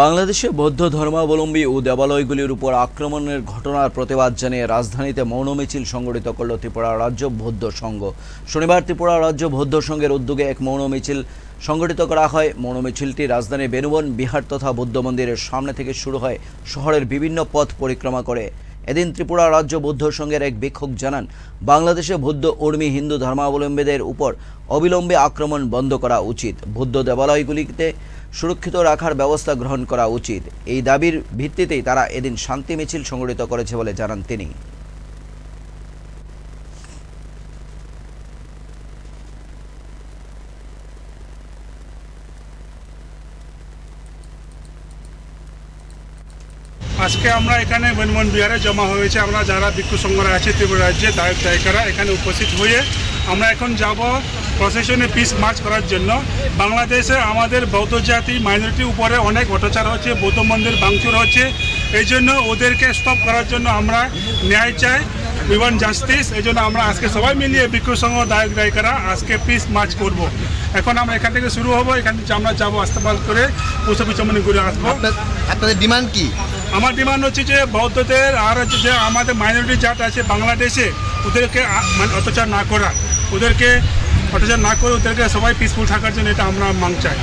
বাংলাদেশে বৌদ্ধ ধর্মাবলম্বী ও দেবালয়গুলির উপর আক্রমণের ঘটনার প্রতিবাদ জানিয়ে রাজধানীতে মৌন মিছিল সংগঠিত করল ত্রিপুরা রাজ্য বৌদ্ধ সংঘ। শনিবার ত্রিপুরা রাজ্য বৌদ্ধ সংঘের উদ্যোগে এক মৌন মিছিল সংগঠিত করা হয়। মৌন মিছিলটি রাজধানী বেনুবন, বিহার তথা বৌদ্ধ মন্দিরের সামনে থেকে শুরু হয়। শহরের বিভিন্ন পথ পরিক্রমা করে। এদিন ত্রিপুরা রাজ্য বৌদ্ধ সংঘের এক বিক্ষোভ জানান, বাংলাদেশে বৌদ্ধ উর্মি হিন্দু ধর্মাবলম্বীদের উপর অবিলম্বে আক্রমণ বন্ধ করা উচিত। বৌদ্ধ দেবালয়গুলিতে সুরক্ষিত রাখার ব্যবস্থা গ্রহণ করা উচিত। এই দাবির ভিত্তিতেই তারা এদিন শান্তি মিছিল সংগঠিত করেছে বলে জানান তিনি। আজকে আমরা এখানে বনমন বিহারে জমা হয়েছে। আমরা যারা ভিক্ষু সংঘরা আছে, ত্রিপুরা রাজ্যে দায়ক দায়িকারা এখানে উপস্থিত হয়ে আমরা এখন যাব প্রসেশনে পিস মার্চ করার জন্য। বাংলাদেশে আমাদের বৌদ্ধ জাতি মাইনরিটির উপরে অনেক অত্যাচার হচ্ছে, বৌদ্ধ মন্দির ভাঙচুর হচ্ছে। এই জন্য ওদেরকে স্টপ করার জন্য আমরা ন্যায় চাই উইওয়ান জাস্টিস এই জন্য আমরা আজকে সবাই মিলিয়ে ভিক্ষু সংঘ দায়ক দায়িকারা আজকে পিস মার্চ করব। এখন আমরা এখান থেকে শুরু হব, এখান থেকে আমরা যাব আস্তেপাল করে পুষপি চমনি ঘুরে আসব আপনাদের ডিমান্ড কি? আমার ডিমান্ড হচ্ছে যে বৌদ্ধদের আর হচ্ছে যে আমাদের মাইনরিটি জাত আছে বাংলাদেশে, ওদেরকে মানে অত্যাচার না করা, ওদেরকে অত্যাচার না করে ওদেরকে সবাই পিসফুল থাকার জন্য এটা আমরা মাং চাই